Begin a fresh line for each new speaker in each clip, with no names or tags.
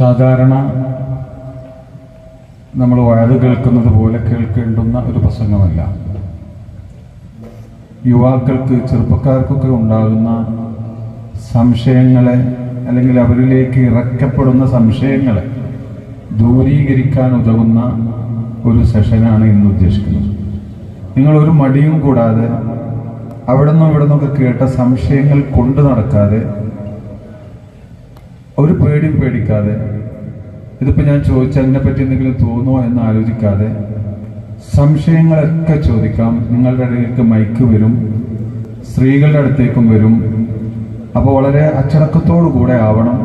സാധാരണ നമ്മൾ വയത് കേൾക്കുന്നത് പോലെ കേൾക്കേണ്ടുന്ന ഒരു പ്രസംഗമല്ല. യുവാക്കൾക്ക് ചെറുപ്പക്കാർക്കൊക്കെ ഉണ്ടാകുന്ന സംശയങ്ങളെ അല്ലെങ്കിൽ അവരിലേക്ക് ഇറക്കപ്പെടുന്ന സംശയങ്ങളെ ദൂരീകരിക്കാൻ ഉതകുന്ന ഒരു സെഷനാണ് ഇന്ന് ഉദ്ദേശിക്കുന്നത്. നിങ്ങൾ ഒരു മടിയും കൂടാതെ അവിടെ നിന്നും ഇവിടെ നിന്നൊക്കെ കേട്ട സംശയങ്ങൾ കൊണ്ടു നടക്കാതെ ഒരു പേടിയും പേടിക്കാതെ. ഇതിപ്പോൾ ഞാൻ ചോദിച്ചാൽ അതിനെപ്പറ്റി എന്തെങ്കിലും തോന്നുമോ എന്ന് ആലോചിക്കാതെ സംശയങ്ങളൊക്കെ ചോദിക്കാം. നിങ്ങളുടെ ഇടയിലേക്ക് മൈക്ക് വരും. സ്ത്രീകളുടെ അടുത്തേക്കും വരും. അപ്പോൾ വളരെ അച്ചടക്കത്തോടു കൂടെ ആവണം.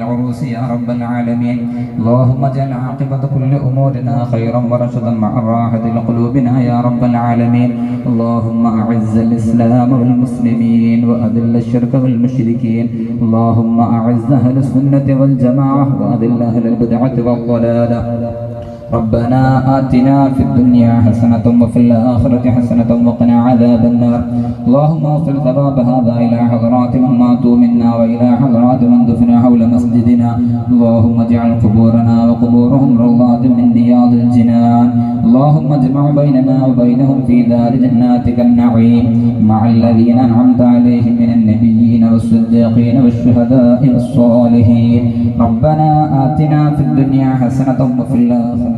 العروس يا رب العالمين. اللهم اجعل عاقبة كل أمورنا خيرا ورشدا مع راحة لقلوبنا يا رب العالمين. اللهم أعز الإسلام والمسلمين وأذل الشرك والمشركين. اللهم أعز أهل السنة والجماعة وأذل أهل البدعة والضلالة. ربنا آتنا في الدنيا حسنة وفي الآخرة حسنة وقنا عذاب النار. اللهم وصل ثواب هذا إلى حضرات من ماتوا منا وإلى حضرات من دفنوا حول مسجدنا. اللهم اجعل قبورنا وقبورهم روضات من رياض الجنان. اللهم اجمع بيننا وبينهم في دار جناتك النعيم. مع الذين أنعمت عليهم من النبيين والصديقين والشهداء والصالحين. ربنا آتنا في الدنيا حسنة وفي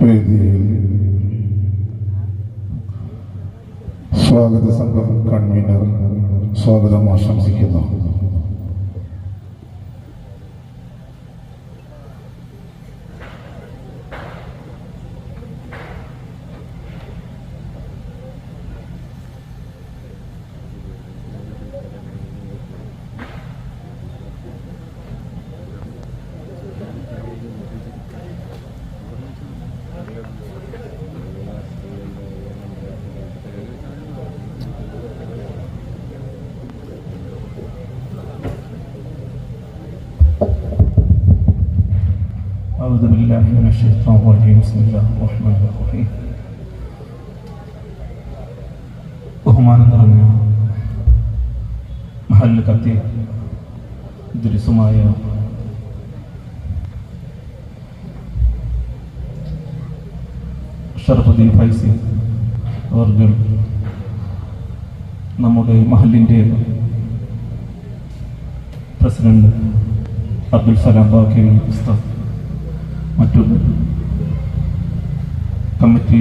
വേദിയിൽ സ്വാഗത സംഘം കൺവീനർ സ്വാഗതം ആശംസിക്കുന്നു
بالله من الشيطان الرجيم بسم الله الرحمن الرحيم ബഹുമാനം നിറഞ്ഞ മഹല്ല് കത്തി ദുരിസുമായ ഷറഫുദ്ദീൻ ഫൈസി അവർ നമ്മുടെ മഹലിൻ്റെ പ്രസിഡന്റ് അബ്ദുൽ സലാം ബാക്കി ഉസ്താദ് മറ്റു കമ്മിറ്റി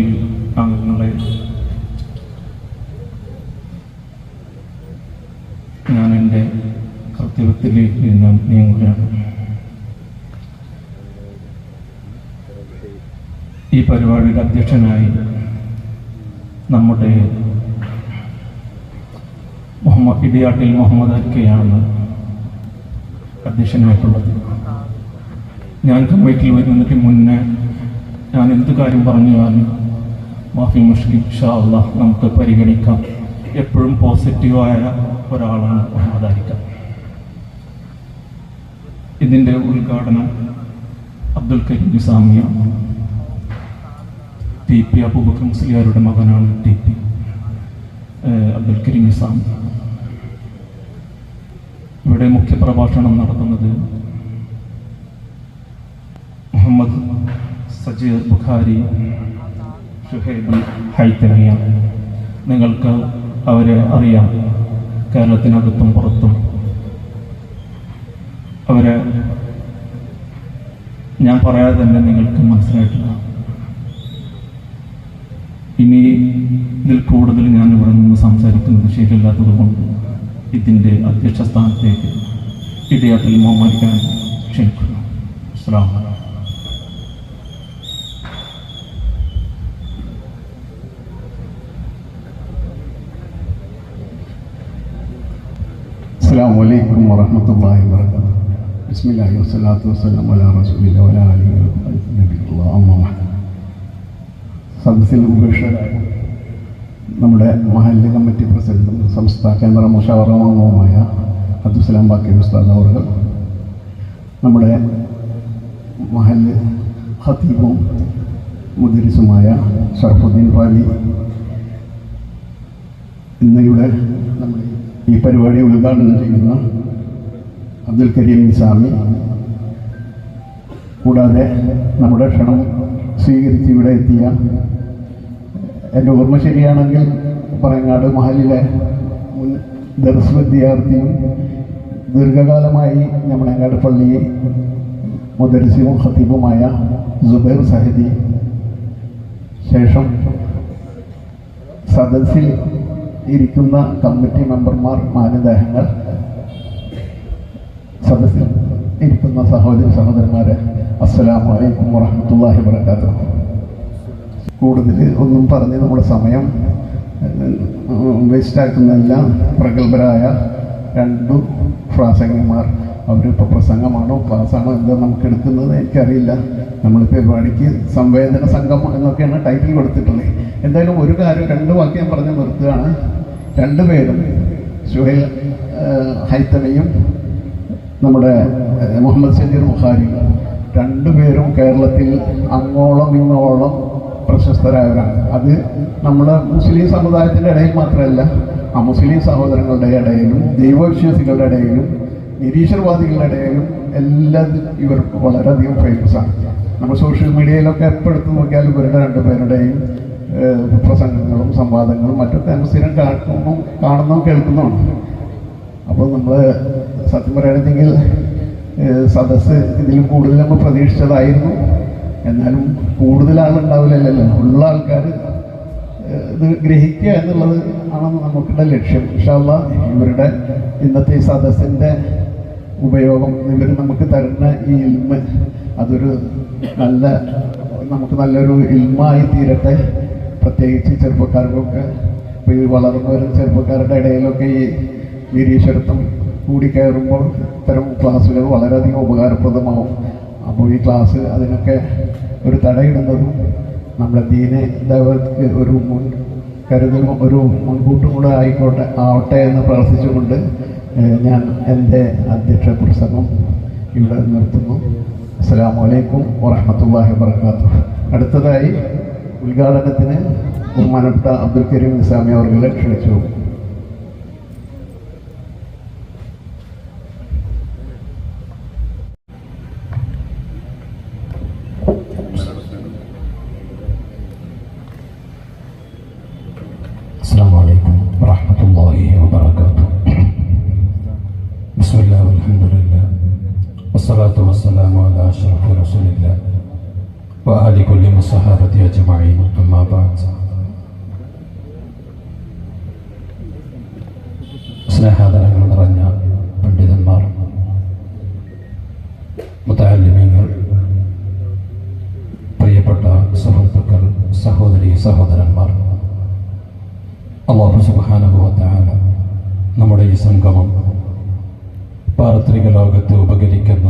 അംഗങ്ങളെ ഞാൻ എന്റെ കർത്തവ്യത്തിലേക്ക് ഞാൻ നീങ്ങുകയാണ്. ഈ പരിപാടിയുടെ അധ്യക്ഷനായി നമ്മുടെ മുഹമ്മദ് ഇടിയാട്ടിൽ മുഹമ്മദ് അരിക്കയാണ് അധ്യക്ഷനായിട്ടുള്ളത്. ഞാൻ കമ്മിറ്റിയിൽ വരുന്നതിന് മുന്നേ ഞാൻ എന്ത് കാര്യം പറഞ്ഞു പറഞ്ഞാലും മാഫി മുഷ്കി ഷാ നമുക്ക് പരിഗണിക്കാം. എപ്പോഴും പോസിറ്റീവായ ഒരാളാണ് മുഹമ്മദ് ഇതിന്റെ ഉദ്ഘാടനം അബ്ദുൽ കരീം നിസാമിയ ടി പി അബൂബക്കർ മുസ്ലിയാരുടെ മകനാണ് ടി പി അബ്ദുൽ കരീം നിസാമി. ഇവിടെ മുഖ്യ പ്രഭാഷണം നടത്തുന്നത് മുഹമ്മദ് സജീർ ബുഖാരി ഷുഹൈബ് ഹൈത്തമിയ. നിങ്ങൾക്ക് അവരെ അറിയാം. കേരളത്തിനകത്തും പുറത്തും. അവരെ ഞാൻ പറയാതെ തന്നെ നിങ്ങൾക്ക് മനസ്സിലായിട്ടില്ല. ഇനി ഇതിൽ കൂടുതൽ ഞാൻ ഇവിടെ നിന്ന് സംസാരിക്കുന്നത് ശരിയല്ലാത്തത് കൊണ്ട് ഇതിന്റെ അധ്യക്ഷ സ്ഥാനത്തേക്ക് ഇടയാട്ടിൽ മോഹമ്മദിക്കാൻ ക്ഷണിക്കുന്നു. അസ്സാം വലൈക്കും
അസ്സാം വലൈക്കും വറഹമത്തല്ലാഹി വർക്കാത്ത
ബിസ്മില്ലാഹി വസ്സലാത്തു വസ്സലാം അലാ റസൂലില്ല വല അലി അമ്മ സദസ്സിൽ ഉപേക്ഷകരായ നമ്മുടെ മഹല്ല് കമ്മിറ്റി പ്രസിഡന്റും സംസ്ഥാന കേന്ദ്ര മുഷാവറംഗവുമായ അബ്ദുസ്സലാം ബാക്കി ഉസ്താദ് അവർ നമ്മുടെ മഹല്ല് ഖത്തീബും മുദരിസുമായ ഷർഫുദ്ദീൻ പാലി നമ്മുടെ ഈ പരിപാടി ഉദ്ഘാടനം ചെയ്യുന്ന അബ്ദുൽ കരീം നിസാമി കൂടാതെ നമ്മുടെ ക്ഷണം സ്വീകരിച്ച് ഇവിടെ എത്തിയ എന്റെ ഓർമ്മ ശരിയാണെങ്കിൽ പറയങ്ങാട് മഹലിലെ മുൻ ദർസ് വിദ്യാർത്ഥിയും ദീർഘകാലമായി ഞമ്മളങ്ങാട് പള്ളി മുദരസിയും ഖത്തീബുമായ ജുബൈർ സഹദി. ശേഷം സദസ്സിൽ ഇരിക്കുന്ന കമ്മിറ്റി മെമ്പർമാർ മാനദേഹങ്ങൾ സദസ്സിൽ ഇരിക്കുന്ന സഹോദരി സഹോദരന്മാരെ അസ്സലാമു അലൈക്കും വറഹ്മത്തുള്ളാഹി വബറകാതുഹു. കൂടുതൽ ഒന്നും പറഞ്ഞ് നമ്മുടെ സമയം വേസ്റ്റാക്കുന്നതല്ല പ്രഗത്ഭരായ രണ്ടു പ്രാസംഗന്മാർ അവരിപ്പോൾ പ്രസംഗമാണോ ക്ലാസ്സാണോ എന്താ നമുക്ക് എടുക്കുന്നത് എനിക്കറിയില്ല. നമ്മൾ പരിപാടിക്ക് സംവേദന സംഘം എന്നൊക്കെയാണ് ടൈറ്റിൽ കൊടുത്തിട്ടുള്ളത്. എന്തായാലും ഒരു കാര്യം രണ്ട് വാക്യം പറഞ്ഞ് നിർത്തുകയാണ്. രണ്ടുപേരും സുഹൈൽ ഹൈത്തമയും നമ്മുടെ മുഹമ്മദ് സജീർ ബുഖാരി രണ്ടുപേരും കേരളത്തിൽ അങ്ങോളം ഇങ്ങോളം പ്രശസ്തരായവരാണ്. അത് നമ്മൾ മുസ്ലിം സമുദായത്തിന്റെ ഇടയിൽ മാത്രമല്ല ആ മുസ്ലിം സഹോദരങ്ങളുടെ ഇടയിലും ദൈവവിശ്വാസികളുടെ ഇടയിലും നിരീശ്വരവാദികളുടെ ഇടയിലും എല്ലാം ഇവർ വളരെയധികം ആണ്. നമ്മൾ സോഷ്യൽ മീഡിയയിലൊക്കെ എപ്പോഴും എടുത്ത് നോക്കിയാലും ഇവരുടെ രണ്ടുപേരുടെയും പ്രസംഗങ്ങളും സംവാദങ്ങളും മറ്റൊക്കെ നമ്മൾ സ്ഥിരം കാണുന്നു കാണുന്നതും കേൾക്കുന്നതാണ് അപ്പോൾ നമ്മൾ സത്യം പറയുകയാണെങ്കിൽ സദസ്സ് ഇതിലും കൂടുതൽ നമ്മൾ പ്രതീക്ഷിച്ചതായിരുന്നു. എന്നാലും കൂടുതൽ ആളുണ്ടാവില്ലല്ലോ. ഉള്ള ആൾക്കാർ ഇത് ഗ്രഹിക്കുക എന്നുള്ളത് ആണ് നമുക്കുള്ള ലക്ഷ്യം. ഇൻഷാല്ല ഇവരുടെ ഇന്നത്തെ ഈ സദസ്സിന്റെ ഉപയോഗം ഇവർ നമുക്ക് തരുന്ന ഈ ഇൽമ അതൊരു നല്ല നമുക്ക് നല്ലൊരു ഇൽമായി തീരട്ടെ പ്രത്യേകിച്ച് ചെറുപ്പക്കാർക്കൊക്കെ ഇപ്പോൾ ഈ വളർന്നു വരുന്ന ചെറുപ്പക്കാരുടെ ഇടയിലൊക്കെ ഈ നിരീശ്വരത്വം കൂടിക്കയറുമ്പോൾ ഇത്തരം ക്ലാസ്സുകൾ വളരെയധികം ഉപകാരപ്രദമാവും. അപ്പോൾ ഈ ക്ലാസ് അതിനൊക്കെ ഒരു തടയിടുന്നതും നമ്മുടെ ദീനെ ദൈവർക്ക് ഒരു മുൻ കരുതലും ഒരു മുൻകൂട്ടും കൂടെ ആയിക്കോട്ടെ ആവട്ടെ എന്ന് പ്രാർത്ഥിച്ചുകൊണ്ട് ഞാൻ എന്റെ അധ്യക്ഷ പ്രസംഗം ഇവിടെ നിർത്തുന്നു. അസ്സാം വലൈക്കും വാഹമത്തല്ലാഹി വർക്കാത്തു അടുത്തതായി ഉദ്ഘാടനത്തിന് ബഹുമാനപ്പെട്ട അബ്ദുൽ കരീം നിസാമി അവർകളെ ക്ഷണിച്ചു
السلام عليكم ورحمة الله وبركاته بسم الله والحمد لله والصلاة والسلام على أشرف رسول الله وآل كل من الصحابة أجمعين أما بعد സ്നേഹാദരങ്ങൾ നിറഞ്ഞ പണ്ഡിതന്മാർ മുത്താലിമ്യങ്ങൾ പ്രിയപ്പെട്ട സുഹൃത്തുക്കൾ സഹോദരി സഹോദരന്മാർ അള്ളാഹു സുബാനുഭവത്താല നമ്മുടെ ഈ സംഗമം പാർത്തിക ലോകത്ത് ഉപകരിക്കുന്ന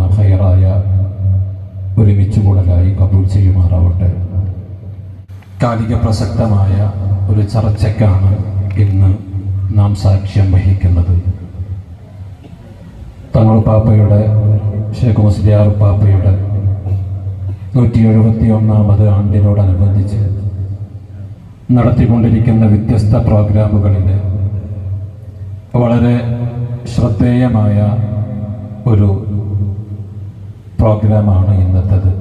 ഹയറായ ഒരുമിച്ചുകൂടലായി കബൂൾ ചെയ്യുമാറാവട്ടെ. കാലിക പ്രസക്തമായ ഒരു ചർച്ചയ്ക്കാണ് ഇന്ന് നാം സാക്ഷ്യം വഹിക്കുന്നത്. തങ്ങൾ പാപ്പയുടെ ഷേഖ് മുസ്ലിയാർ പാപ്പയുടെ നൂറ്റി എഴുപത്തി ഒന്നാമത് ആണ്ടിനോടനുബന്ധിച്ച് നടത്തിക്കൊണ്ടിരിക്കുന്ന വ്യത്യസ്ത പ്രോഗ്രാമുകളിൽ വളരെ ശ്രദ്ധേയമായ ഒരു പ്രോഗ്രാമാണ് ഇന്നത്തത്.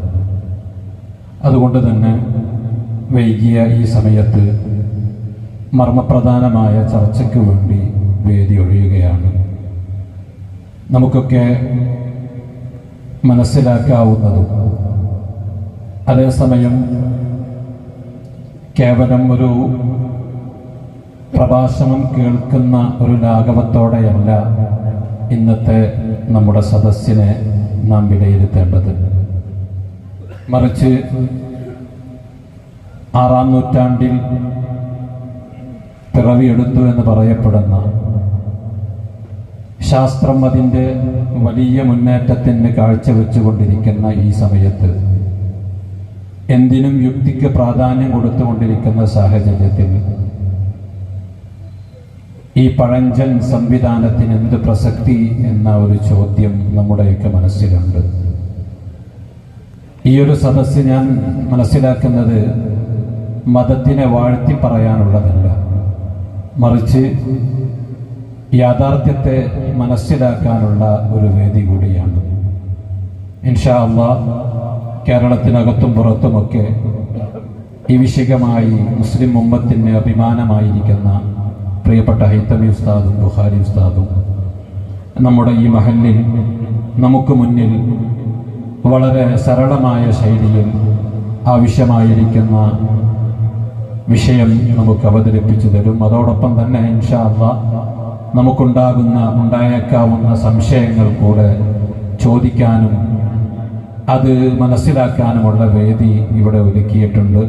അതുകൊണ്ട് തന്നെ വൈകിയ ഈ സമയത്ത് മർമ്മപ്രധാനമായ ചർച്ചയ്ക്ക് വേണ്ടി വേദി ഒഴിയുകയാണ്. നമുക്കൊക്കെ മനസ്സിലാക്കാവുന്നതും അതേസമയം കേവലം ഒരു പ്രഭാഷണം കേൾക്കുന്ന ഒരു ലാഘവത്തോടെയല്ല ഇന്നത്തെ നമ്മുടെ സദസ്സിനെ നാം വിലയിരുത്തേണ്ടത് മറിച്ച് ആറാം നൂറ്റാണ്ടിൽ പിറവിയെടുത്തു എന്ന് പറയപ്പെടുന്ന ശാസ്ത്രം അതിന്റെ വലിയ മുന്നേറ്റത്തിന് കാഴ്ചവെച്ചുകൊണ്ടിരിക്കുന്ന ഈ സമയത്ത് എന്തിനും യുക്തിക്ക് പ്രാധാന്യം കൊടുത്തുകൊണ്ടിരിക്കുന്ന സാഹചര്യത്തിൽ ഈ പഴഞ്ചൻ സംവിധാനത്തിന് എന്ത് പ്രസക്തി എന്ന ഒരു ചോദ്യം നമ്മുടെയൊക്കെ മനസ്സിലുണ്ട്. ഈ ഒരു സദസ്സ് ഞാൻ മനസ്സിലാക്കുന്നത് മതത്തിനെ വാഴ്ത്തി പറയാനുള്ളതല്ല. മറിച്ച് യാഥാർത്ഥ്യത്തെ മനസ്സിലാക്കാനുള്ള ഒരു വേദി കൂടിയാണ്. ഇൻഷാ അള്ളാ കേരളത്തിനകത്തും പുറത്തുമൊക്കെ ഈ വിഷയമായി മുസ്ലിം ഉമ്മത്തിന് അഭിമാനമായിരിക്കുന്ന പ്രിയപ്പെട്ട ഹൈത്തമി ഉസ്താദും ബുഹാരി ഉസ്താദും നമ്മുടെ ഈ മഹലിൽ നമുക്ക് മുന്നിൽ വളരെ സരളമായ ശൈലിയിൽ ആവശ്യമായിരിക്കുന്ന വിഷയം നമുക്ക് അവതരിപ്പിച്ചു തരും. അതോടൊപ്പം തന്നെ ഇൻഷാല്ല നമുക്കുണ്ടാകുന്ന ഉണ്ടായേക്കാവുന്ന സംശയങ്ങൾ കൂടെ ചോദിക്കാനും അത് മനസ്സിലാക്കാനുമുള്ള വേദി ഇവിടെ ഒരുക്കിയിട്ടുണ്ട്.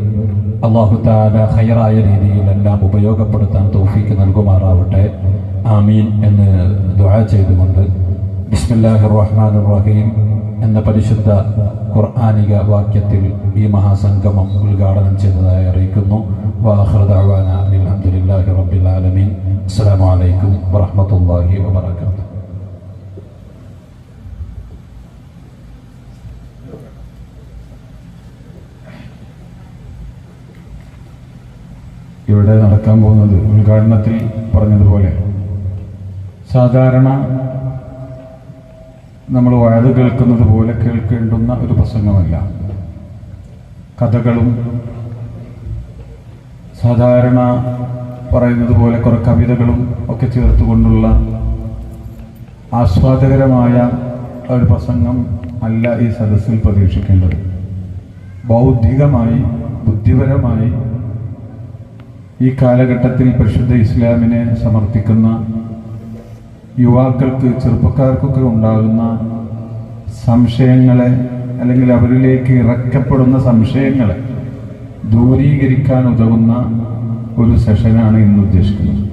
അള്ളാഹു താല ഹൈറായ രീതിയിൽ എല്ലാം ഉപയോഗപ്പെടുത്താൻ തോഫിക്ക് നൽകുമാറാവട്ടെ. ആമീൻ എന്ന് ദുആ ചെയ്തുകൊണ്ട് ബിസ്മില്ലാഹി റഹ്മാൻ റഹീം എന്ന പരിശുദ്ധ ഖുർആാനിക വാക്യത്തിൽ ഈ മഹാസംഗമം ഉദ്ഘാടനം ചെയ്തതായി അറിയിക്കുന്നു. വാഹൃദാന അലഹമുല്ലാഹി റബ്ബിൽ ആലമീൻ. അസ്സലാമു അലൈക്കും വറഹ്മത്തുള്ളാഹി വബറകാതുഹു.
ഇവിടെ നടക്കാൻ പോകുന്നത് ഉദ്ഘാടനത്തിൽ പറഞ്ഞതുപോലെ. സാധാരണ നമ്മൾ വയത് കേൾക്കുന്നത് പോലെ കേൾക്കേണ്ടുന്ന ഒരു പ്രസംഗമല്ല. കഥകളും സാധാരണ പറയുന്നത് പോലെ കുറെ കവിതകളും ഒക്കെ ചേർത്തുകൊണ്ടുള്ള ആസ്വാദകരമായ ഒരു പ്രസംഗം അല്ല ഈ സദസ്സിൽ പ്രതീക്ഷിക്കേണ്ടത്. ബൗദ്ധികമായി ബുദ്ധിപരമായി ഈ കാലഘട്ടത്തിൽ പരിശുദ്ധ ഇസ്ലാമിനെ സമർപ്പിക്കുന്ന യുവാക്കൾക്ക് ചെറുപ്പക്കാർക്കൊക്കെ ഉണ്ടാകുന്ന സംശയങ്ങളെ അല്ലെങ്കിൽ അവരിലേക്ക് ഇറക്കപ്പെടുന്ന സംശയങ്ങളെ ദൂരീകരിക്കാൻ ഉതകുന്ന ഒരു സെഷനാണ് ഇന്ന് ഉദ്ദേശിക്കുന്നത്.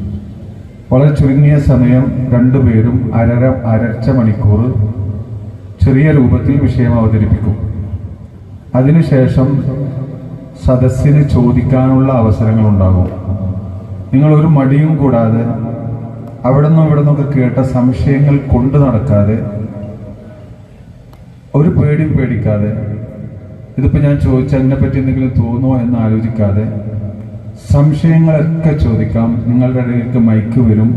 വളരെ ചുരുങ്ങിയ സമയം രണ്ടുപേരും അരര അരച്ച മണിക്കൂർ ചെറിയ രൂപത്തിൽ വിഷയം അവതരിപ്പിക്കും. അതിനുശേഷം സദസ്സിന് ചോദിക്കാനുള്ള അവസരങ്ങൾ ഉണ്ടാകും നിങ്ങൾ ഒരു മടിയും കൂടാതെ അവിടെ നിന്നും ഇവിടെ നിന്നൊക്കെ കേട്ട സംശയങ്ങൾ കൊണ്ടു നടക്കാതെ ഒരു പേടിയും പേടിക്കാതെ ഇതിപ്പോൾ ഞാൻ ചോദിച്ച അതിനെ പറ്റി എന്തെങ്കിലും തോന്നുമോ എന്ന് ആലോചിക്കാതെ സംശയങ്ങളൊക്കെ ചോദിക്കാം. നിങ്ങളുടെ ഇടയിലേക്ക് മൈക്ക് വരും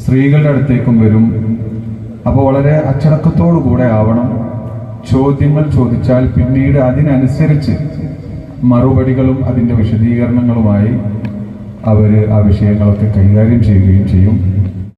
സ്ത്രീകളുടെ അടുത്തേക്കും വരും. അപ്പോൾ വളരെ അച്ചടക്കത്തോടു കൂടെ ആവണം. ചോദ്യങ്ങൾ ചോദിച്ചാൽ പിന്നീട് അതിനനുസരിച്ച് മറുപടികളും അതിന്റെ വിശദീകരണങ്ങളുമായി അവർ ആ വിഷയങ്ങളൊക്കെ കൈകാര്യം ചെയ്യുകയും ചെയ്യും.